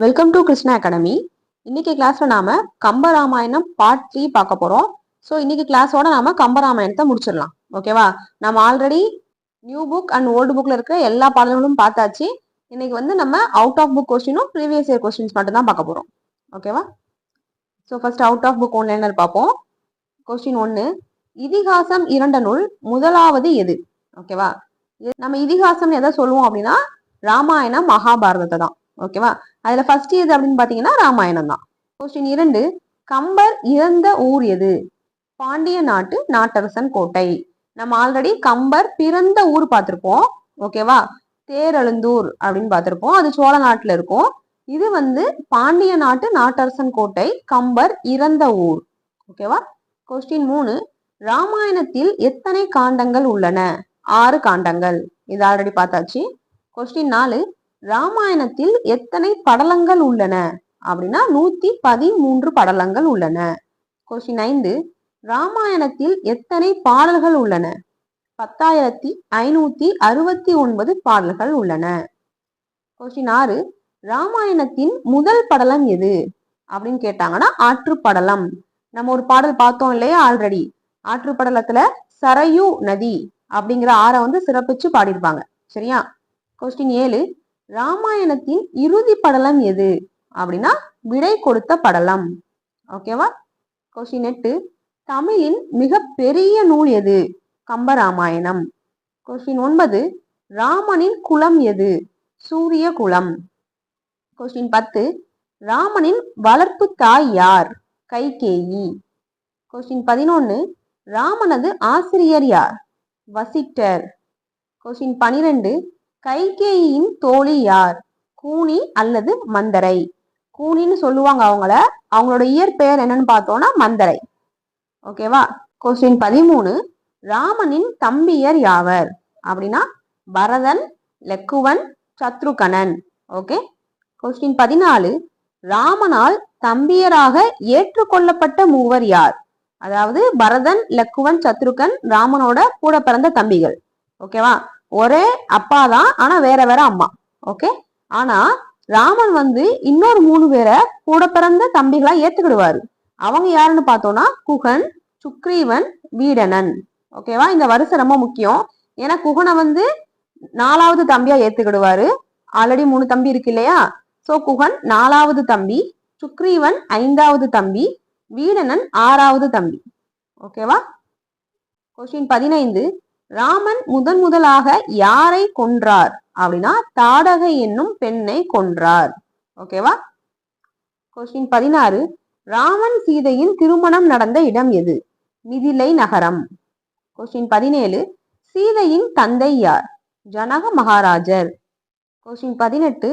Welcome to Krishna academy இன்னைக்கு கிளாஸ்ல நாம கம்பராமாயணம் பார்ட் த்ரீ பார்க்க போறோம். ஸோ இன்னைக்கு கிளாஸோட நாம கம்பராமாயணத்தை முடிச்சிடலாம். ஓகேவா நம்ம already new book and old புக்ல இருக்க எல்லா பாடல்களும் பார்த்தாச்சு. இன்னைக்கு வந்து நம்ம அவுட் ஆஃப் புக் கொஸ்டினும் ப்ரீவியஸ் இயர் கொஸ்டின்ஸ் மட்டும் தான் பார்க்க போறோம். ஓகேவா so first out of book one liner பார்ப்போம். கொஸ்டின் ஒன்று இதிகாசம் இரண்ட நூல் முதலாவது எது? ஓகேவா இது- நம்ம இதிகாசம் எதை சொல்லுவோம் அப்படின்னா ராமாயணம் மகாபாரதத்தை தான். ஓகேவா அதுல ஃபர்ஸ்ட் எது அப்படின்னு பாத்தீங்கன்னா ராமாயணம் தான். கொஸ்டின் இரண்டு கம்பர் இறந்த ஊர் எது? பாண்டிய நாட்டு நாட்டரசன் கோட்டை. நம்ம ஆல்ரெடி கம்பர் பிறந்த ஊர் பார்த்திருப்போம். ஓகேவா தேரெழுந்தூர் அப்படின்னு பார்த்திருப்போம். அது சோழ நாட்டுல இருக்கும். இது வந்து பாண்டிய நாட்டு நாட்டரசன் கோட்டை கம்பர் இறந்த ஊர். ஓகேவா கொஸ்டின் மூணு ராமாயணத்தில் எத்தனை காண்டங்கள் உள்ளன? ஆறு காண்டங்கள். இது ஆல்ரெடி பார்த்தாச்சு. கொஸ்டின் நாலு ராமாயணத்தில் எத்தனை படலங்கள் உள்ளன? அப்படின்னா நூத்தி பதிமூன்று படலங்கள் உள்ளன. கொஸ்டின் ஐந்து. ராமாயணத்தில் எத்தனை பாடல்கள் உள்ளன? பத்தாயிரத்தி ஐநூத்தி அறுபத்தி ஒன்பது பாடல்கள் உள்ளன. கொஸ்டின் ஆறு. ராமாயணத்தின் முதல் படலம் எது? அப்படின்னு கேட்டாங்கன்னா ஆற்றுப்படலம். நம்ம ஒரு பாடல் பார்த்தோம் இல்லையா ஆல்ரெடி ஆற்றுப்படலத்துல சரையு நதி அப்படிங்கிற ஆறை வந்து சிறப்பிச்சு பாடியிருப்பாங்க. சரியா? கொஸ்டின் ஏழு. ராமாயணத்தின் இறுதி படலம் எது? அப்படின்னா விடை கொடுத்த படலம். ஓகேவா கொஸ்டின் எட்டு. தமிழின் மிக பெரிய நூல் எது? கம்பராமாயணம். கொஸ்டின் ஒன்பது. ராமனின் குலம் எது? சூரிய குலம். கொஸ்டின் பத்து. ராமனின் வளர்ப்பு தாய் யார்? கைகேயி. கொஸ்டின் பதினொன்று ராமனது ஆசிரியர் யார்? வசிட்டர். கொஸ்டின் பனிரெண்டு. கைகேயின் தோழி யார்? கூனி அல்லது மந்தரை? கூனின்னு சொல்லுவாங்க அவங்கள. அவங்களோட இயற்பெயர் என்னன்னு பார்த்தோம்னா மந்தரை. ஓகேவா கொஸ்டின் பதிமூணு. ராமனின் தம்பியர் யாவர்? அப்படின்னா பரதன் லெக்குவன் சத்ருகனன் ஓகே கொஸ்டின் பதினாலு. ராமனால் தம்பியராக ஏற்றுக்கொள்ளப்பட்ட மூவர் யார்? அதாவது பரதன் லக்குவன் சத்ருகன் ராமனோட கூட பிறந்த தம்பிகள். ஓகேவா ஒரே அப்பா தான் ஆனா வேற வேற அம்மா. ஓகே ஆனா ராமன் வந்து இன்னொரு மூணு பேரை கூட பிறந்த தம்பிகளா ஏத்துக்கிடுவாரு. அவங்க யாருன்னு பார்த்தோம்னா குகன் சுக்ரீவன் வீடனன். ஓகேவா இந்த வரிசை ரொம்ப முக்கியம். ஏன்னா குகனை வந்து நாலாவது தம்பியா ஏத்துக்கிடுவாரு. ஆல்ரெடி மூணு தம்பி இருக்கு இல்லையா? சோ குகன் நாலாவது தம்பி சுக்ரீவன் ஐந்தாவது தம்பி வீடனன் ஆறாவது தம்பி. ஓகேவா கொஸ்டின் பதினைந்து. ராமன் முதன் முதலாக யாரை கொன்றார்? அப்படின்னா தாடகை என்னும் பெண்ணை கொன்றார். ஓகேவா கொஸ்டின் பதினாறு. ராமன் சீதையின் திருமணம் நடந்த இடம் எது? மிதிலை நகரம். கொஸ்டின் பதினேழு. சீதையின் தந்தை யார்? ஜனக மகாராஜர். கொஸ்டின் பதினெட்டு.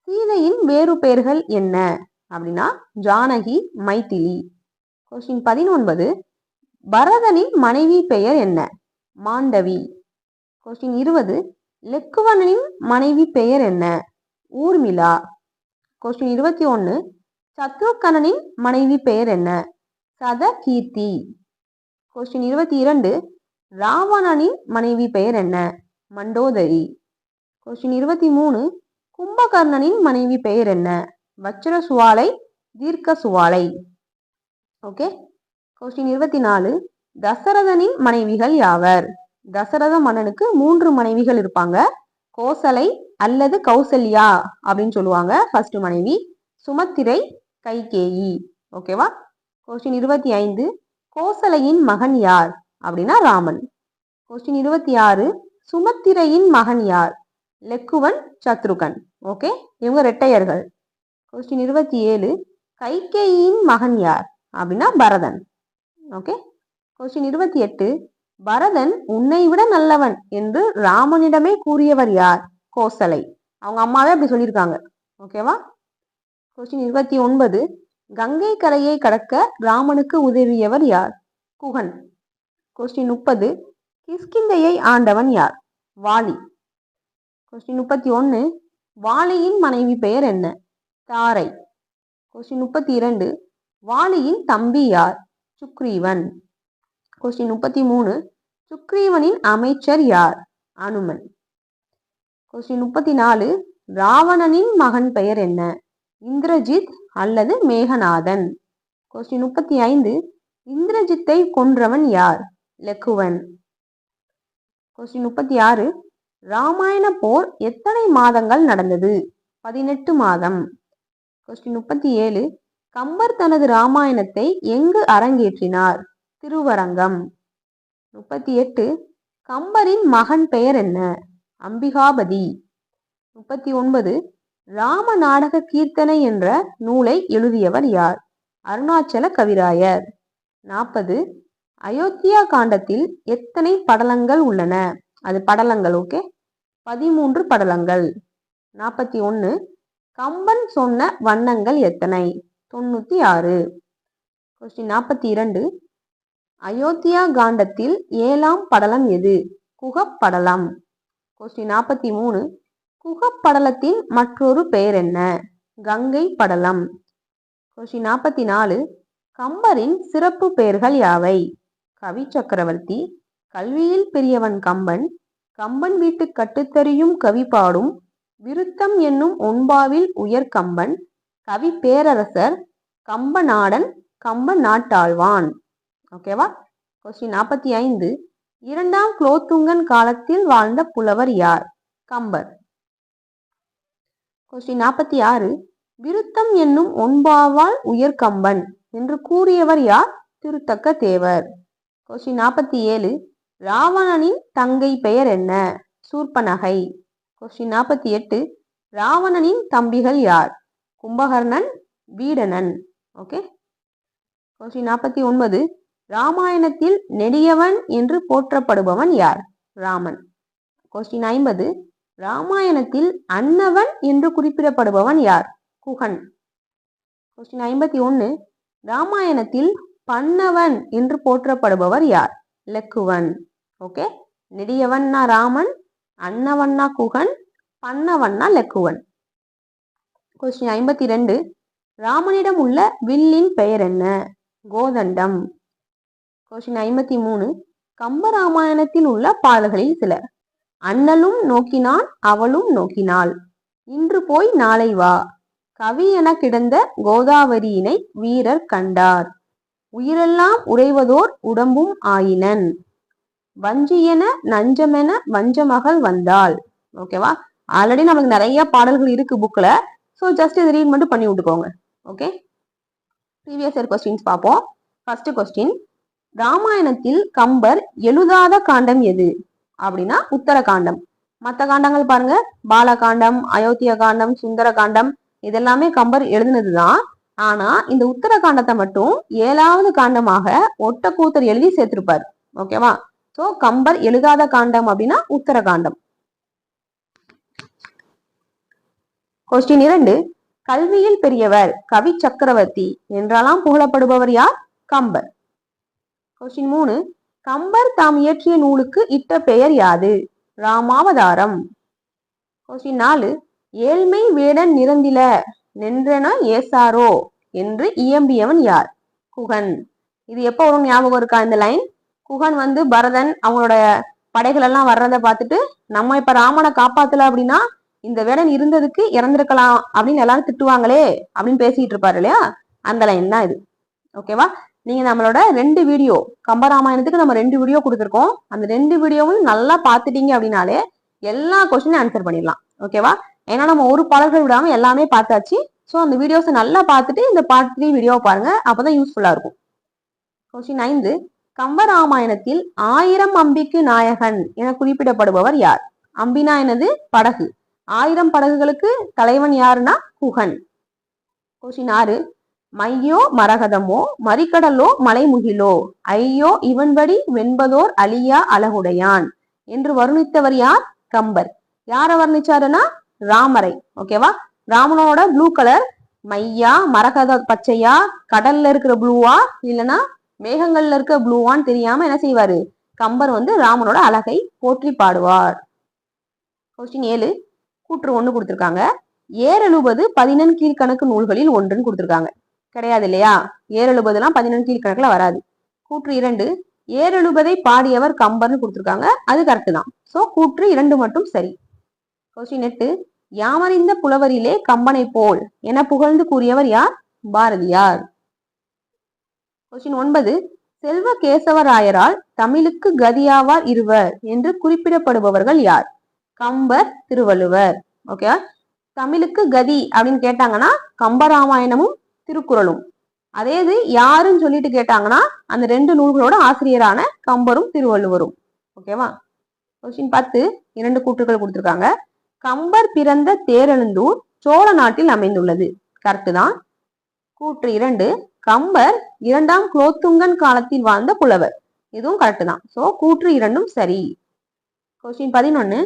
சீதையின் வேறு பெயர்கள் என்ன? அப்படின்னா ஜானகி மைத்திலி. கொஸ்டின் பதினொன்பது. பரதனின் மனைவி பெயர் என்ன? மாண்டவி. கொஸ்டின் இருபது. லெக்குவனின் மனைவி பெயர் என்ன? ஊர்மிளா. கொஸ்டின் இருபத்தி ஒன்று சத்ருகனனின் மனைவி பெயர் என்ன? சத கீர்த்தி கொஸ்டின் இருபத்தி இரண்டு. ராவணனின் மனைவி பெயர் என்ன? மண்டோதரி. கொஸ்டின் இருபத்தி மூணு. கும்பகர்ணனின் மனைவி பெயர் என்ன? வச்சிர சுவாலை தீர்க்க சுவாலை ஓகே கொஸ்டின் இருபத்தி நாலு. தசரதனின் மனைவிகள் யாவர்? தசரத மன்னனுக்கு மூன்று மனைவிகள் இருப்பாங்க. கோசலை அல்லது கௌசல்யா அப்படின்னு சொல்லுவாங்க. ஃபர்ஸ்ட் மனைவி சுமத்திரை கைகேயி. ஓகேவா கொஸ்டின் இருபத்தி ஐந்து கோசலையின் மகன் யார்? அப்படின்னா ராமன். கொஸ்டின் இருபத்தி ஆறு சுமத்திரையின் மகன் யார்? லெக்குவன் சத்ருகன். ஓகே இவங்க ரெட்டையர்கள் கொஸ்டின் இருபத்தி ஏழு கைகேயின் மகன் யார்? அப்படின்னா பரதன். ஓகே கொஸ்டின் இருபத்தி எட்டு. பரதன் உன்னை விட நல்லவன் என்று ராமனிடமே கூறியவர் யார்? கோசலை. அவங்க அம்மாவே அப்படி சொல்லியிருக்காங்க. ஓகேவா கொஸ்டின் இருபத்தி ஒன்பது. கங்கை கரையை கடக்க ராமனுக்கு உதவியவர் யார்? குகன். கொஸ்டின் முப்பது. கிஷ்கிந்தையை ஆண்டவன் யார்? வாலி. கொஸ்டின் முப்பத்தி ஒன்று. வாலியின் மனைவி பெயர் என்ன? தாரை. கொஸ்டின் முப்பத்தி இரண்டு. வாலியின் தம்பி யார்? சுக்ரீவன். கொஸ்டின் முப்பத்தி மூணு சுக்ரீவனின் அமைச்சர் யார்? அனுமன். கொஸ்டின் முப்பத்தி நாலு ராவணனின் மகன் பெயர் என்ன? இந்திரஜித் அல்லது மேகநாதன்? கொஸ்டின் முப்பத்தி ஐந்து இந்திரஜித்தை கொன்றவன் யார்? லெக்குவன். கொஸ்டின் முப்பத்தி ஆறு ராமாயண போர் எத்தனை மாதங்கள் நடந்தது? பதினெட்டு மாதம். கொஸ்டின் முப்பத்தி ஏழு கம்பர் தனது ராமாயணத்தை எங்கு அரங்கேற்றினார்? திருவரங்கம். முப்பத்தி எட்டு கம்பரின் மகன் பெயர் என்ன? அம்பிகாபதி. முப்பத்தி ஒன்பது ராம நாடக கீர்த்தனை என்ற நூலை எழுதியவர் யார்? அருணாச்சல கவிராயர். நாற்பது அயோத்தியா காண்டத்தில் எத்தனை படலங்கள் உள்ளன? அது படலங்கள் ஓகே? பதிமூன்று படலங்கள். நாற்பத்தி ஒன்று கம்பன் சொன்ன வண்ணங்கள் எத்தனை? தொண்ணூற்றி ஆறு. கொஸ்டின் நாற்பத்தி இரண்டு அயோத்தியா காண்டத்தில் ஏழாம் படலம் எது? குகப்படலம். கொஸ்டின் நாற்பத்தி மூணு குகப்படலத்தின் மற்றொரு பெயர் என்ன? கங்கை படலம். கொஸ்டின் நாற்பத்தி நாலு கம்பரின் சிறப்பு பெயர்கள் யாவை? கவி சக்கரவர்த்தி கல்வியில் பெரியவன் கம்பன் கம்பன் வீட்டு கட்டுத்தறியும் கவி பாடும் விருத்தம் என்னும் ஒன்பாவில் உயர் கம்பன் கவி பேரரசர் கம்பநாடன் கம்ப நாட்டாழ்வான். ஓகேவா? கொஸ்டின் நாற்பத்தி ஐந்து. இரண்டாம் குலோத்துங்கன் காலத்தில் வாழ்ந்த புலவர் யார்? கம்பர். கொஸ்டின் நாற்பத்தி ஆறு. விருத்தம் என்னும் ஒன்பாவால் உயர் கம்பன் என்று கூறியவர் யார்? திருத்தக்க தேவர். கொஸ்டின் நாற்பத்தி ஏழு. ராவணனின் தங்கை பெயர் என்ன? சூர்பனகை கொஸ்டின் நாற்பத்தி எட்டு. ராவணனின் தம்பிகள் யார்? கும்பகர்ணன் வீடனன். ஓகே கொஸ்டின் நாற்பத்தி ஒன்பது. ராமாயணத்தில் நெடியவன் என்று போற்றப்படுபவன் யார்? ராமன். கொஸ்டின் ஐம்பது. ராமாயணத்தில் அன்னவன் என்று குறிப்பிடப்படுபவன் யார்? குகன். கொஸ்டின் ஐம்பத்தி ஒன்று ராமாயணத்தில் பன்னவன் என்று போற்றப்படுபவர் யார்? லக்குவன். ஓகே நெடியவன்னா ராமன் அன்னவன்னா குகன் பன்னவன்னா லக்குவன். கொஸ்டின் ஐம்பத்தி ரெண்டு. ராமனிடம் உள்ள வில்லின் பெயர் என்ன? கோதண்டம். கொஸ்டின் ஐம்பத்தி மூணு. கம்பராமாயணத்தில் உள்ள பாடல்களில் சில. அண்ணலும் நோக்கினான் அவளும் நோக்கினாள். இன்று போய் நாளை வா. கவி என கிடந்த கோதாவரியினை வீரர் கண்டார். உயிரெல்லாம் உறைவதோர் உடம்பும் ஆயினன். வஞ்சியென நஞ்சமென வஞ்சமகள் வந்தாள். ஓகேவா ஆல்ரெடி நமக்கு நிறைய பாடல்கள் இருக்கு புக்ல ஸோ ஜஸ்ட் இது ரீட் மட்டும் பண்ணி விட்டுக்கோங்க. ஓகே ப்ரீவியஸ் இயர் கொஸ்டின்ஸ் பார்ப்போம். ஃபர்ஸ்ட் கொஸ்டின் ராமாயணத்தில் கம்பர் எழுதாத காண்டம் எது? அப்படின்னா உத்தர காண்டம் மற்ற காண்டங்கள் பாருங்க. பாலகாண்டம் அயோத்திய காண்டம் சுந்தர காண்டம் இதெல்லாமே கம்பர் எழுதினதுதான். ஆனா இந்த உத்தர காண்டத்தை மட்டும் ஏழாவது காண்டமாக ஒட்டக்கூத்தர் எழுதி சேர்த்திருப்பார். ஓகேவா? சோ கம்பர் எழுதாத காண்டம் அப்படின்னா உத்தர காண்டம் கொஸ்டின் இரண்டு. கல்வியில் பெரியவர் கவி சக்கரவர்த்தி என்றெல்லாம் புகழப்படுபவர் யார்? கம்பர். கொஸ்டின் மூணு. கம்பர் தாம் இயற்றிய நூலுக்கு இட்ட பெயர் யாது? ராமாவதாரம். கொஸ்டின் நாலு. ஏழ்மை வேடன் நிறந்தில நின்றன ஏசாரோ என்று இயம்பியவன் யார்? குகன். இது எப்போ வரும் ஞாபகம் இருக்கா இந்த லைன் குகன் வந்து பரதன் அவங்களோட படைகள் எல்லாம் வர்றதை பார்த்துட்டு நம்ம இப்ப ராமனை காப்பாத்தல அப்படின்னா இந்த வேடன் இருந்ததுக்கு இறந்திருக்கலாம் அப்படின்னு எல்லாரும் திட்டுவாங்களே அப்படின்னு பேசிட்டு இருப்பாரு இல்லையா? அந்த லைன் தான் இது. ஓகேவா நீங்க நம்மளோட ரெண்டு வீடியோ கம்பராமாயணத்துக்கு நம்ம ரெண்டு வீடியோ கொடுத்துருக்கோம். அந்த ரெண்டு வீடியோவும் நல்லா பார்த்துட்டீங்க அப்படின்னாலே எல்லா கொஸ்டினும் ஆன்சர் பண்ணிடலாம். ஓகேவா ஏன்னா நம்ம ஒரு பாடல்கள் விடாம எல்லாமே பார்த்தாச்சு. ஸோ அந்த வீடியோஸை நல்லா பார்த்துட்டு இந்த பார்ட் த்ரீ வீடியோ பாருங்க. அப்பதான் யூஸ்ஃபுல்லா இருக்கும். கொஸ்டின் ஐந்து. கம்பராமாயணத்தில் ஆயிரம் அம்பிக்கு நாயகன் என குறிப்பிடப்படுபவர் யார்? அம்பினா எனது படகு. ஆயிரம் படகுகளுக்கு தலைவன் யாருன்னா குகன். கொஸ்டின் ஆறு. மையோ மரகதமோ மறிக்கடலோ மலைமுகிலோ ஐயோ இவன்படி வெண்பதோர் அழியா அழகுடையான். என்று வருணித்தவர் யார்? கம்பர். யார வர்ணிச்சாருன்னா? ராமரை. ஓகேவா ராமனோட ப்ளூ கலர் மையா மரகத பச்சையா கடல்ல இருக்கிற ப்ளூவா இல்லைன்னா மேகங்கள்ல இருக்க ப்ளூவான்னு தெரியாம என்ன செய்வாரு? கம்பர் வந்து ராமனோட அழகை போற்றி பாடுவார். கொஸ்டின் ஏழு. கூற்று ஒன்று கொடுத்துருக்காங்க. ஏறெழுபது பதினெண் கீழ்கணக்கு நூல்களில் ஒன்றுன்னு கொடுத்துருக்காங்க. கிடையாது இல்லையா ஏறெழுபதுலாம் பதினெண் கீழ்கணக்குல வராது. கூற்று இரண்டு ஏறெழுபதை பாடியவர் கம்பர்னு கொடுத்துருக்காங்க. அது கரெக்டு தான். ஸோ கூற்று இரண்டு மட்டும் சரி. கொஸ்டின் எட்டு யாமறிந்த புலவரிலே கம்பனை போல் என புகழ்ந்து கூறியவர் யார்? பாரதியார். கொஸ்டின் ஒன்பது செல்வ கேசவராயரால் தமிழுக்கு கதியாவார் இருவர் என்று குறிப்பிடப்படுபவர்கள் யார்? கம்பர் திருவள்ளுவர். ஓகே தமிழுக்கு கதி அப்படின்னு கேட்டாங்கன்னா கம்பராமாயணமும் திருக்குறளும். அதே இது யாருன்னு சொல்லிட்டு கேட்டாங்கன்னா அந்த ரெண்டு நூல்களோட ஆசிரியரான கம்பரும் திருவள்ளுவரும். ஓகேவா? கொஸ்டின் பத்து. இரண்டு கூற்றுகள் கொடுத்துருக்காங்க. கம்பர் பிறந்த தேரெழுந்தூர் சோழ நாட்டில் அமைந்துள்ளது. கரெக்டு தான். கூற்று இரண்டு. கம்பர் இரண்டாம் குலோத்துங்கன் காலத்தில் வாழ்ந்த புலவர். இதுவும் கரெக்டு தான். ஸோ கூற்று இரண்டும் சரி. கொஸ்டின் பதினொன்னு.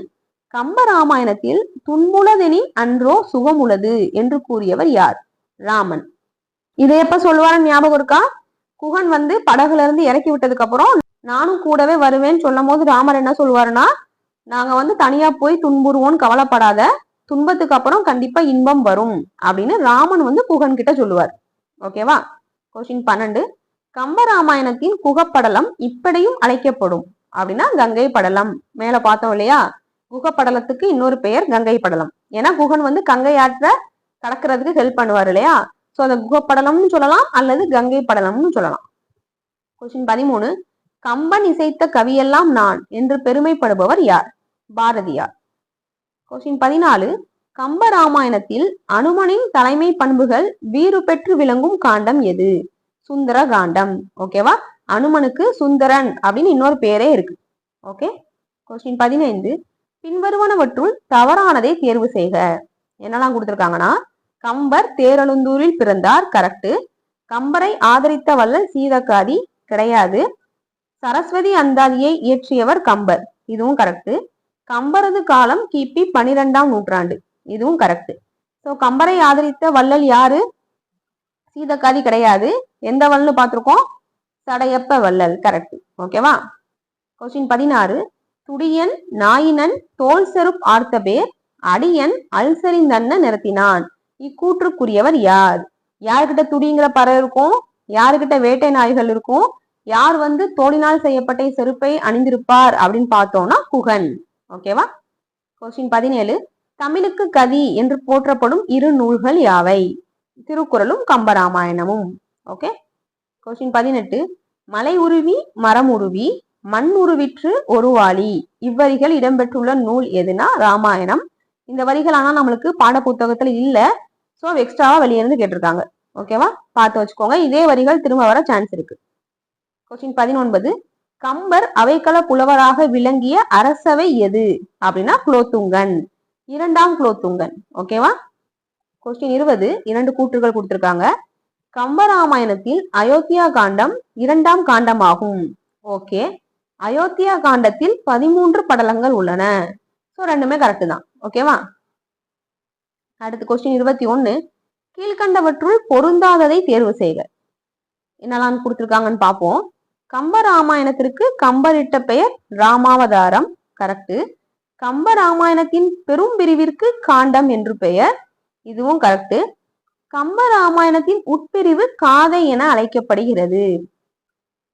கம்ப ராமாயணத்தில் துன்புலதெனின் அன்றோ சுகமுள்ளது என்று கூறியவர் யார்? ராமன். இதை எப்ப சொல்லுவாருன்னு ஞாபகம் இருக்கா? குகன் வந்து படகுல இருந்து இறக்கி விட்டதுக்கு அப்புறம் நானும் கூடவே வருவேன்னு சொல்லும் போது ராமர் என்ன சொல்லுவாருன்னா நாங்க வந்து தனியா போய் துன்புறுவோம்னு கவலைப்படாத. துன்பத்துக்கு அப்புறம் கண்டிப்பா இன்பம் வரும். அப்படின்னு ராமன் வந்து குகன் கிட்ட சொல்லுவார். ஓகேவா கொஸ்டின் பன்னெண்டு. கம்பராமாயணத்தின் குகப்படலம் இப்படியும் அழைக்கப்படும். அப்படின்னா கங்கை படலம். மேல பார்த்தோம் இல்லையா? குகப்படலத்துக்கு இன்னொரு பெயர் கங்கை படலம். ஏன்னா குகன் வந்து கங்கை ஆற்ற கடக்கிறதுக்கு ஹெல்ப் பண்ணுவார் இல்லையா? சோ அதை குகப்படலம்னு சொல்லலாம் அல்லது கங்கை படலம்னு சொல்லலாம். கொஸ்டின் பதிமூணு. கம்பன் இசைத்த கவியெல்லாம் நான் என்று பெருமைப்படுபவர் யார்? பாரதியார். கொஸ்டின் பதினாலு. கம்ப ராமாயணத்தில் அனுமனின் தலைமை பண்புகள் வீறு பெற்று விளங்கும் காண்டம் எது? சுந்தர காண்டம். ஓகேவா அனுமனுக்கு சுந்தரன் அப்படின்னு இன்னொரு பேரே இருக்கு. ஓகே கொஸ்டின் பதினைந்து. பின்வருவனவற்றுள் தவறானதை தேர்வு செய்க. என்னெல்லாம் கொடுத்துருக்காங்கன்னா கம்பர் தேரழுந்தூரில் பிறந்தார் கரெக்டு கம்பரை ஆதரித்த வள்ளல் சீதக்காதி கிடையாது. சரஸ்வதி அந்தாதியை இயற்றியவர் கம்பர். இதுவும் கரெக்டு கம்பரது காலம் கிபி பனிரெண்டாம் நூற்றாண்டு. இதுவும் கரெக்ட் ஸோ கம்பரை ஆதரித்த வள்ளல் யாரு? சீதக்காதி கிடையாது. எந்த வள்ளல் பார்த்துருக்கோம்? சடையப்ப வள்ளல் கரெக்ட் ஓகேவா கொஸ்டின் பதினாறு. துடியன் நாயினன் தோல் செருப் ஆர்த்த பேர் அடியன் அல்சரிந்தன்ன நிறுத்தினான் இக்கூற்றுக்குரியவர் யார்? யாருக்கிட்ட துடிங்கிற பறவை இருக்கும்? யாருக்கிட்ட வேட்டை நாய்கள் இருக்கும்? யார் வந்து தோளினால் செய்யப்பட்ட செருப்பை அணிந்திருப்பார் அப்படின்னு பார்த்தோம்னா குகன். ஓகேவா கொஸ்டின் பதினேழு. தமிழுக்கு கதி என்று போற்றப்படும் இரு நூல்கள் யாவை? திருக்குறளும் கம்பராமாயணமும். ஓகே கொஸ்டின் பதினெட்டு. மலை உருவி மரம் உருவி மண் உருவிற்று ஒரு வாளி. இவ்வரிகள் இடம்பெற்றுள்ள நூல் எதுனா? ராமாயணம். இந்த வரிகள் ஆனால் நம்மளுக்கு பாட புத்தகத்தில் இல்லை. ஸோ எக்ஸ்ட்ராவாக வெளியே இருந்து கேட்டிருக்காங்க. ஓகேவா பார்த்து வச்சுக்கோங்க. இதே வரிகள் திரும்ப வர சான்ஸ் இருக்கு. கொஸ்டின் பதினொன்பது. கம்பர் அவைக்கள புலவராக விளங்கிய அரசவை எது? அப்படின்னா குலோத்துங்கன். இரண்டாம் குலோத்துங்கன். ஓகேவா கொஸ்டின் இருபது. இரண்டு கூற்றுகள் கொடுத்திருக்காங்க. கம்பராமாயணத்தில் அயோத்தியா காண்டம் இரண்டாம் காண்டமாகும். ஓகே அயோத்தியா காண்டத்தில் பதிமூன்று படலங்கள் உள்ளன. ஸோ ரெண்டுமே கரெக்டு தான். ஓகேவா அடுத்து கொஸ்டின் இருபத்தி ஒன்னு கீழ்கண்டவற்றுள் பொருந்தாததை தேர்வு செய்க. என்னெல்லாம் கொடுத்துருக்காங்கன்னு பார்ப்போம். கம்ப ராமாயணத்திற்கு கம்பரிட்ட பெயர் ராமாவதாரம் கரெக்டு கம்ப ராமாயணத்தின் பெரும் பிரிவிற்கு காண்டம் என்று பெயர் இதுவும் கரெக்டு கம்ப ராமாயணத்தின் உட்பிரிவு காதை என அழைக்கப்படுகிறது.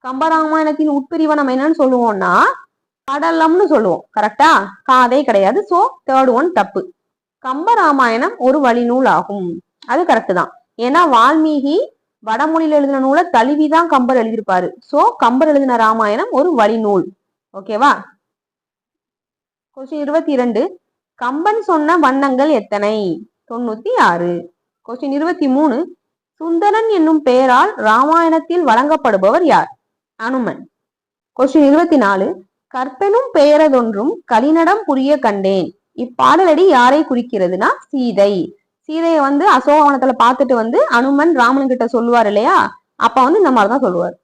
கம்பராமாயணத்தின் உட்பிரிவை நம்ம என்னன்னு சொல்லுவோம்னா படலம்னு சொல்லுவோம் கரெக்டா காதை கிடையாது. சோ தேர்ட் ஒன் தப்பு. கம்பராமாயணம் ஒரு வழிநூல் ஆகும். அது கரெக்ட் தான். ஏன்னா வால்மீகி வடமொழியில எழுதின நூலை தழுவிதான் கம்பர் எழுதியிருப்பாரு. சோ கம்பர் எழுதின ராமாயணம் ஒரு வழிநூல். ஓகேவா கொஸ்டின் இருபத்தி இரண்டு கம்பன் சொன்ன வண்ணங்கள் எத்தனை? தொண்ணூத்தி ஆறு கொஸ்டின் இருபத்தி மூணு சுந்தரன் என்னும் பெயரால் ராமாயணத்தில் வழங்கப்படுபவர் யார்? அனுமன். கொஸ்டின் இருபத்தி நாலு கற்பெனும் பெயரதொன்றும் கலிநடம் புரிய கண்டேன். இப்பாடலடி யாரை குறிக்கிறதுனா சீதை. சீதையை வந்து அசோகவனத்துல பார்த்துட்டு வந்து அனுமன் ராமன் கிட்ட சொல்லுவார் இல்லையா? அப்ப வந்து இந்த மாதிரிதான் சொல்லுவார்.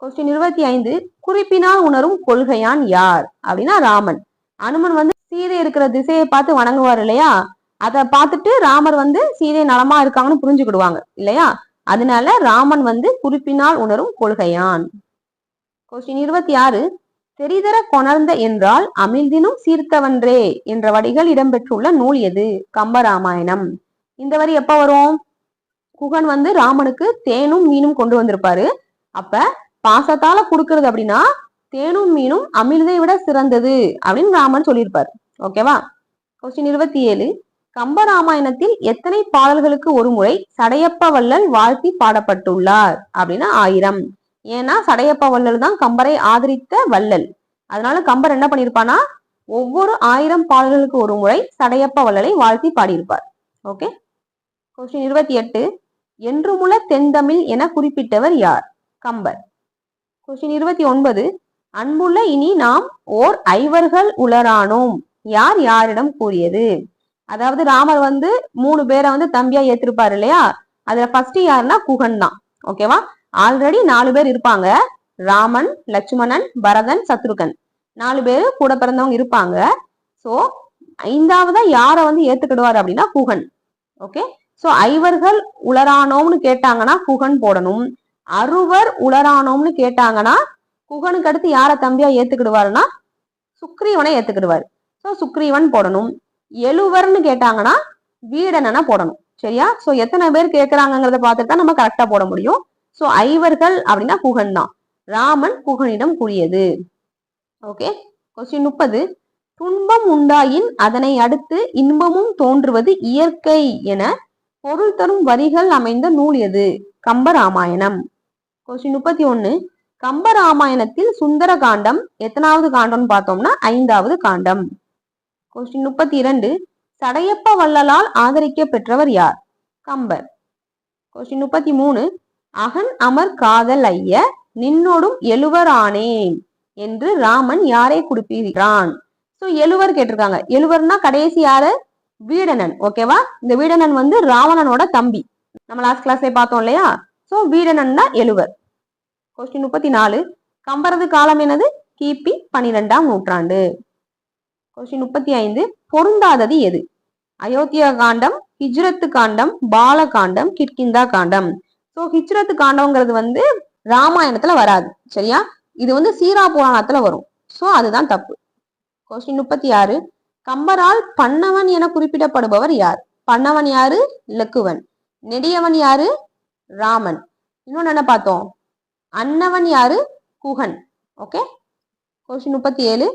கொஸ்டின் இருபத்தி ஐந்து குறிப்பினால் உணரும் கொள்கையான் யார்? அப்படின்னா ராமன். அனுமன் வந்து சீதை இருக்கிற திசையை பார்த்து வணங்குவார் இல்லையா? அதை பார்த்துட்டு ராமர் வந்து சீதை நலமா இருக்காங்கன்னு புரிஞ்சுக்கிடுவாங்க இல்லையா? அதனால ராமன் வந்து குறிப்பினால் உணரும் கொள்கையான். கொஸ்டின் இருபத்தி ஆறு தெரிதர கொணர்ந்த என்றால் அமிழ்தினும் சீர்த்தவன்றே என்ற வடிகள் இடம்பெற்றுள்ள நூல் எது? கம்பராமாயணம். இந்த வரி எப்ப வரும்? குகன் வந்து ராமனுக்கு தேனும் மீனும் கொண்டு வந்திருப்பாரு. அப்ப பாசத்தால கொடுக்கறது அப்படின்னா தேனும் மீனும் அமிழ்தை விட சிறந்தது அப்படின்னு ராமன் சொல்லியிருப்பார். ஓகேவா? கொஸ்டின் இருபத்தி ஏழு. கம்பராமாயணத்தில் எத்தனை பாடல்களுக்கு ஒரு முறை சடையப்ப வள்ளல் வாழ்த்தி பாடப்பட்டுள்ளார்? அப்படின்னா ஆயிரம். ஏன்னா சடையப்ப வள்ளல் தான் கம்பரை ஆதரித்த வள்ளல். அதனால கம்பர் என்ன பண்ணிருப்பானா ஒவ்வொரு ஆயிரம் பாடல்களுக்கு ஒரு முறை சடையப்ப வள்ளலை வாழ்த்தி பாடியிருப்பார். ஓகே கொஸ்டின் இருபத்தி எட்டு. என்றுமுள்ள தென்தமிழ் என குறிப்பிட்டவர் யார்? கம்பர். கொஸ்டின் இருபத்தி ஒன்பது. அன்புள்ள இனி நாம் ஓர் ஐவர்கள் உளரானோம். யார் யாரிடம் கூறியது? அதாவது ராமர் வந்து மூணு பேரை வந்து தம்பியா ஏத்திருப்பாரு இல்லையா? அதுல ஃபர்ஸ்ட் யாருன்னா குகன் தான். ஓகேவா ஆல்ரெடி நாலு பேர் இருப்பாங்க. ராமன் லட்சுமணன் பரதன் சத்ருகன். நாலு பேர் கூட பிறந்தவங்க இருப்பாங்க. ஸோ ஐந்தாவதா யாரை வந்து ஏத்துக்கிடுவார் அப்படின்னா குகன். ஓகே ஸோ ஐவர்கள் உளரானோம்னு கேட்டாங்கன்னா குகன் போடணும். அறுவர் உளரானோம்னு கேட்டாங்கன்னா குகனுக்கு அடுத்து யாரை தம்பியா ஏத்துக்கிடுவாருன்னா சுக்ரீவனை ஏத்துக்கிடுவார். ஸோ சுக்ரீவன் போடணும். எழுவர்னு கேட்டாங்கன்னா வீடனனை போடணும். சரியா? ஸோ எத்தனை பேர் கேட்கறாங்கிறத பார்த்துட்டு தான் நம்ம கரெக்டா போட முடியும். சோ ஐவர்கள் அப்படின்னா குகன் தான் ராமன் குகனிடம் கூறியது. ஓகே கொஸ்டின் முப்பது. துன்பம் உண்டாயின் அதனை அடுத்து இன்பமும் தோன்றுவது இயற்கை என பொருள் தரும் வரிகள் அமைந்த நூல் எது? கம்பராமாயணம். கொஸ்டின் முப்பத்தி ஒன்னு கம்பராமாயணத்தில் சுந்தர காண்டம் எத்தனாவது காண்டம்னு பார்த்தோம்னா ஐந்தாவது காண்டம். கொஸ்டின் முப்பத்தி இரண்டு சடையப்ப வள்ளலால் ஆதரிக்க பெற்றவர் யார்? கம்பர். கொஸ்டின் முப்பத்தி மூணு அகன் அமர் காதல் ஐய நின்னோடும் எழுவர் ஆனேன் என்று ராமன் யாரை குறிப்பிடுகிறான்? சோ எழுவர் கேட்டிருக்காங்க. எழுவர்னா கடைசி யாரு? வீடனன். ஓகேவா இந்த வீடனன் வந்து ராவணனோட தம்பி. நம்ம லாஸ்ட் கிளாஸ்ல பார்த்தோம் இல்லையா? சோ வீடனன் தான் எழுவர். கொஸ்டின் முப்பத்தி நாலு கம்பரது காலம் என்னது? கிபி பனிரெண்டாம் நூற்றாண்டு. கொஸ்டின் முப்பத்தி ஐந்து பொருந்தாதது எது? அயோத்தியா காண்டம் ஹிஜ்ரத்து காண்டம் பால காண்டம் கிட்கிந்தா காண்டம். ஸோ ஹிச்ரத்து காண்டம்ங்கிறது வந்து ராமாயணத்துல வராது சரியா? இது வந்து சீரா புராணத்துல வரும். ஸோ அதுதான் தப்பு. கொஸ்டின் முப்பத்தி ஆறு கம்பரால் பன்னவன் என குறிப்பிடப்படுபவர் யார்? பன்னவன் யாரு? லக்குவன் நெடியவன் யாரு? ராமன். இன்னொன்னு என்ன பார்த்தோம்? அன்னவன் யாரு? குகன். ஓகே கொஸ்டின் முப்பத்தி ஏழு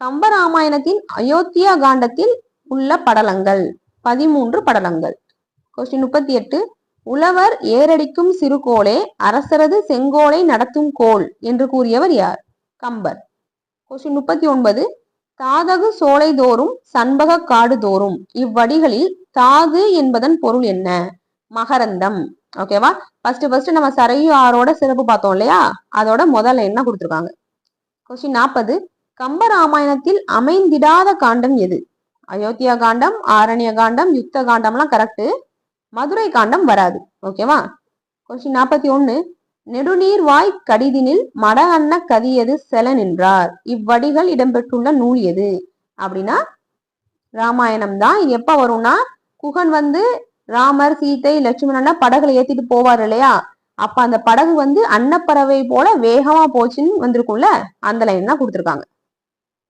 கம்பராமாயணத்தின் அயோத்தியா காண்டத்தில் உள்ள படலங்கள். பதிமூன்று படலங்கள். கொஸ்டின் முப்பத்தி எட்டு உழவர் ஏரடிக்கும் சிறுகோளே அரசரது செங்கோலை நடத்தும் கோல் என்று கூறியவர் யார்? கம்பர். கொஸ்டின் முப்பத்தி ஒன்பது தாதகு சோலை தோறும் சண்பக காடு தோறும் இவ்வடிகளில் தாது என்பதன் பொருள் என்ன? மகரந்தம். ஓகேவா ஃபர்ஸ்ட் ஃபர்ஸ்ட் நம்ம சரையு ஆறோட சிறப்பு பார்த்தோம் இல்லையா? அதோட முதல்ல என்ன கொடுத்துருக்காங்க? கொஸ்டின் நாற்பது கம்பராமாயணத்தில் அமைந்திடாத காண்டம் எது? அயோத்தியா காண்டம் ஆரண்ய காண்டம் யுத்த காண்டம்லாம் கரெக்டு மதுரை காண்டம் வராது. ஓகேவா கொஸ்டின் நாற்பத்தி ஒன்னு நெடுநீர் வாய் கடிதினில் மட அன்ன கதியது செல நின்றார். இவ்வடிகள் இடம்பெற்றுள்ள நூல் எது? அப்படின்னா ராமாயணம் தான். இது எப்ப வரும்னா குகன் வந்து ராமர் சீத்தை லட்சுமணன் படகுல ஏத்திட்டு போவார் இல்லையா? அப்ப அந்த படகு வந்து அன்னப்பறவை போல வேகமா போச்சுன்னு வந்திருக்கும்ல? அந்த லைன் தான் கொடுத்துருக்காங்க.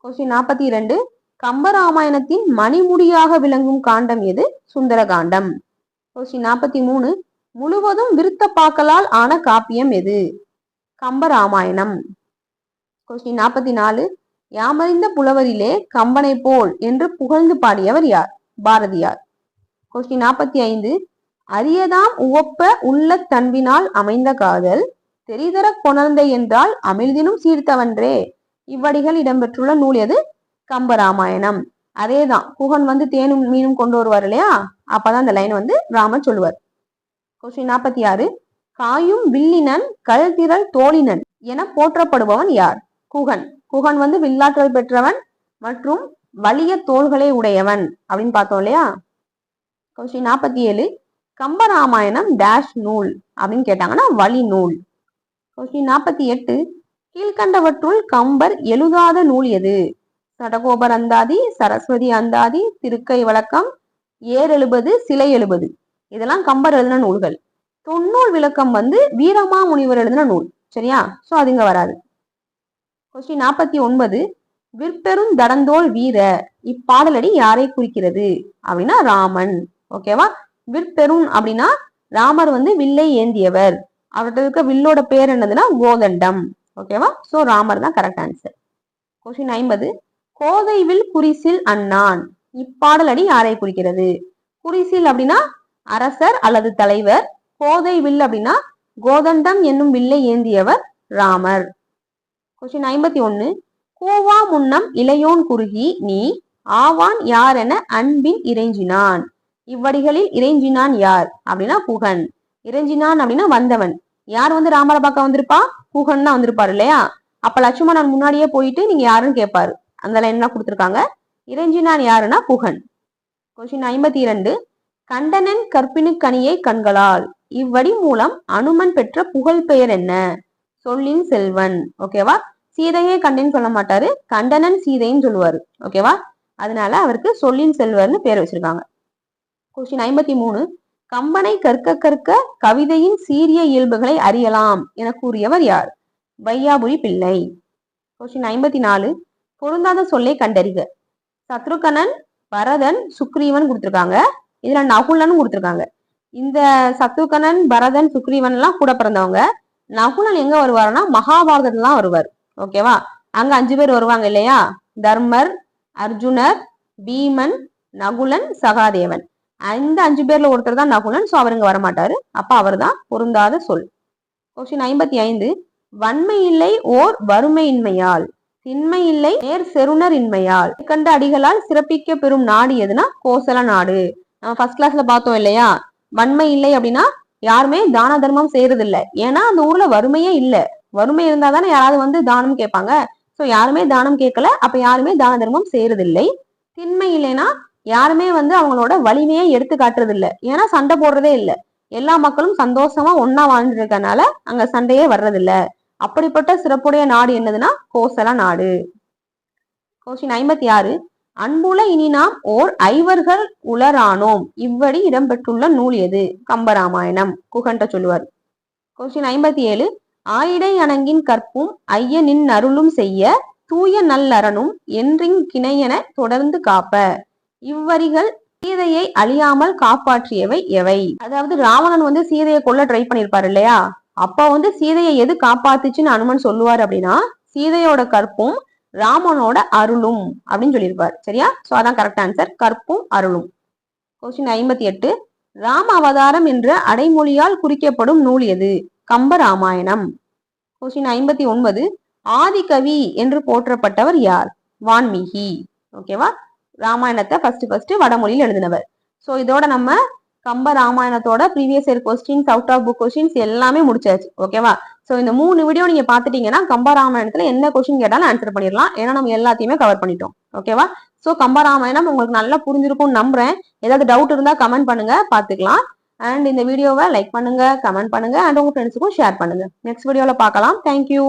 கொஸ்டின் நாற்பத்தி இரண்டு. கம்பராமாயணத்தின் மணிமுடியாக விளங்கும் காண்டம் எது? சுந்தர காண்டம் கொஸ்டின் நாற்பத்தி மூணு முழுவதும் விருத்த பாக்களால் ஆன காப்பியம் எது? கம்பராமாயணம். கொஸ்டின் நாற்பத்தி நாலு யாமறிந்த புலவரிலே கம்பனை போல் என்று புகழ்ந்து பாடியவர் யார்? பாரதியார். கொஸ்டின் நாற்பத்தி ஐந்து அரியதாம் உவப்ப உள்ள தன்பினால் அமைந்த காதல் தெரிதர கொணர்ந்த என்றால் அமிழ்தினும் சீர்த்தவன்றே. இவ்வடிகள் இடம்பெற்றுள்ள நூல் எது? கம்பராமாயணம். அதேதான். குகன் வந்து தேனும் மீனும் கொண்டு வருவார் இல்லையா? அப்பதான் அந்த லைன் வந்து ராமர் சொல்லுவார். கொஸ்டின் நாற்பத்தி ஆறு. காயும் வில்லினன் கல்திரள் தோழினன் என போற்றப்படுபவன் யார்? குகன். குகன் வந்து வில்லாற்றல் பெற்றவன் மற்றும் வலிய தோள்களை உடையவன் அப்படின்னு பார்த்தோம் இல்லையா? கொஸ்டின் நாற்பத்தி ஏழு. கம்பராமாயணம் டேஷ் நூல் அப்படின்னு கேட்டாங்கன்னா வழி நூல். கொஸ்டின் நாற்பத்தி எட்டு. கீழ்கண்டவற்றுள் கம்பர் எழுதாத நூல் எது? சடகோபர் அந்தாதி சரஸ்வதி அந்தாதி திருக்கை வழக்கம் ஏர் எழுபது சிலை எழுபது. இதெல்லாம் கம்பர் எழுதின நூல்கள். தொன்னூல் விளக்கம் வந்து வீரமா முனிவர் எழுதின நூல். சரியா? சோ அது இங்க வராது. கொஸ்டின் நாற்பத்தி ஒன்பது. விற்பெரும் தடந்தோல் வீர இப்பாடலடி யாரை குறிக்கிறது? அப்படின்னா ராமன். ஓகேவா விற்பெரும் அப்படின்னா ராமர் வந்து வில்லை ஏந்தியவர். அவர்கிட்ட இருக்க வில்லோட பேர் என்னதுன்னா கோதண்டம். ஓகேவா சோ ராமர் தான் கரெக்ட் ஆன்சர் கொஸ்டின் ஐம்பது. கோதை வில் குறிசில் அண்ணான் இப்பாடலடி யாரை குறிக்கிறது? குறிசில் அப்படின்னா அரசர் அல்லது தலைவர் கோதை வில் அப்படின்னா கோதண்டம் என்னும் வில்லை ஏந்தியவர் ராமர். கொஸ்டின் ஐம்பத்தி ஒன்னு. கூவா முன்னம் இளையோன் குறுகி நீ ஆவான் யார் என அன்பின் இறைஞ்சினான். இவ்வடிகளில் இறைஞ்சினான் யார்? அப்படின்னா புகன். இறைஞ்சினான் அப்படின்னா வந்தவன். யார் வந்து ராமரை பார்க்க வந்திருப்பா? புகன் தான் வந்திருப்பாரு இல்லையா? அப்ப லட்சுமணன் முன்னாடியே போயிட்டு நீங்க யாருன்னு கேட்பாரு அந்த லைன் தான் கொடுத்துருக்காங்க. இறைஞ்சினான் யாருன்னா புகன். கொஸ்டின் ஐம்பத்தி இரண்டு கண்டனன் கற்பினு கனியை கண்களால் இவ்வடி மூலம் அனுமன் பெற்ற புகழ் பெயர் என்ன? சொல்லின் செல்வன். ஓகேவா சீதையே கண்டேன்னு சொல்ல மாட்டாரு. கண்டனன் சீதைன்னு சொல்லுவாரு. ஓகேவா அதனால அவருக்கு சொல்லின் செல்வர்னு பேர் வச்சிருக்காங்க. கொஸ்டின் ஐம்பத்தி மூணு கம்பனை கற்க கற்க கவிதையின் சீரிய இயல்புகளை அறியலாம் என கூறியவர் யார்? வையாபுரி பிள்ளை. கொஸ்டின் ஐம்பத்தி நாலு பொருந்தாத சொல்லை கண்டறிக. சத்ருகனன் பரதன் சுக்ரீவன் கொடுத்துருக்காங்க. இதுல நகுலன் கொடுத்துருக்காங்க. இந்த சத்ருகனன் பரதன் சுக்ரீவன் எல்லாம் கூட பிறந்தவங்க. நகுலன் எங்க வருவாருன்னா மகாபாரதத்துல தான் வருவார் ஓகேவா அங்க அஞ்சு பேர் வருவாங்க இல்லையா? தர்மர் அர்ஜுனர் பீமன் நகுலன் சகாதேவன். அந்த அஞ்சு பேர்ல ஒருத்தர் தான் நகுலன் சோ அவர் வரமாட்டாரு. அப்ப அவர் தான் பொருந்தாத சொல். கொஸ்டின் ஐம்பத்தி ஐந்து. வன்மை இல்லை ஓர் வறுமையின்மையால். திண்மை இல்லை நேர் செருணர் இன்மையால் கண்ட அடிகளால் சிறப்பிக்க பெறும் நாடு எதுனா கோசல நாடு. நம்ம ஃபர்ஸ்ட் கிளாஸ்ல பார்த்தோம் இல்லையா? வன்மை இல்லை அப்படின்னா யாருமே தான தர்மம் செய்யறது இல்லை ஏன்னா அந்த ஊர்ல வறுமையே இல்லை. வறுமை இருந்தா தானே யாராவது வந்து தானம் கேட்பாங்க. சோ யாருமே தானம் கேட்கல. அப்ப யாருமே தான தர்மம் செய்யறது இல்லை திண்மை இல்லைன்னா யாருமே வந்து அவங்களோட வலிமையை எடுத்து காட்டுறது இல்லை ஏன்னா சண்டை போடுறதே இல்லை. எல்லா மக்களும் சந்தோஷமா ஒன்னா வாழ்ந்துருக்கனால இருக்கனால அங்க சண்டையே வர்றதில்ல. அப்படிப்பட்ட சிறப்புடைய நாடு என்னதுன்னா கோசல நாடு. கொஸ்டின் ஐம்பத்தி ஆறு அன்புல இனி நாம் ஓர் ஐவர்கள் உளரானோம். இவ்வடி இடம்பெற்றுள்ள நூல் எது? கம்பராமாயணம் குகண்ட சொல்லுவார். கொஸ்டின் ஐம்பத்தி ஏழு ஆயிடை அணங்கின் கற்பும் ஐயனின் அருளும் செய்ய தூய நல்லரணும் என்றிங் கிணையென தொடர்ந்து காப்ப. இவ்வரிகள் சீதையை அழியாமல் காப்பாற்றியவை எவை? அதாவது ராவணன் வந்து சீதையை கொல்ல ட்ரை பண்ணிருப்பாரு இல்லையா? அப்பா வந்து சீதையை எது காப்பாத்துச்சுன்னு அனுமன் சொல்லுவார் அப்படின்னா சீதையோட கற்பும் ராமனோட அருளும் அப்படின்னு சொல்லியிருப்பார். சரியா? சோ அதான் கரெக்ட் ஆன்சர் கற்பும் அருளும். கொஸ்டின் ஐம்பத்தி எட்டு. ராம அவதாரம் என்ற அடைமொழியால் குறிக்கப்படும் நூல் எது? கம்ப ராமாயணம். கொஸ்டின் ஐம்பத்தி ஒன்பது. ஆதிகவி என்று போற்றப்பட்டவர் யார்? வான்மீகி. ஓகேவா ராமாயணத்தை ஃபர்ஸ்ட் ஃபர்ஸ்ட் வடமொழியில் எழுதினவர். ஸோ இதோட நம்ம கம்ப ராமாயணத்தோட previous year questions out of book questions எல்லாமே முடிச்சாச்சு. ஓகேவா ஸோ இந்த மூணு வீடியோ நீங்க பாத்துட்டீங்கன்னா கம்ப ராமாயணத்துல என்ன கொஸ்டின் கேட்டாலும் ஆன்சர் பண்ணிடலாம். ஏன்னா நம்ம எல்லாத்தையுமே கவர் பண்ணிட்டோம். ஓகேவா ஸோ கம்ப ராமாயணம் உங்களுக்கு நல்லா புரிஞ்சிருக்கும்னு நம்புறேன். ஏதாவது டவுட் இருந்தா கமெண்ட் பண்ணுங்க. பாத்துக்கலாம் அண்ட் இந்த வீடியோவை லைக் பண்ணுங்க கமெண்ட் பண்ணுங்க. அண்ட் உங்க ஃப்ரெண்ட்ஸுக்கும் ஷேர் பண்ணுங்க. நெக்ஸ்ட் வீடியோவில் பார்க்கலாம். தேங்க்யூ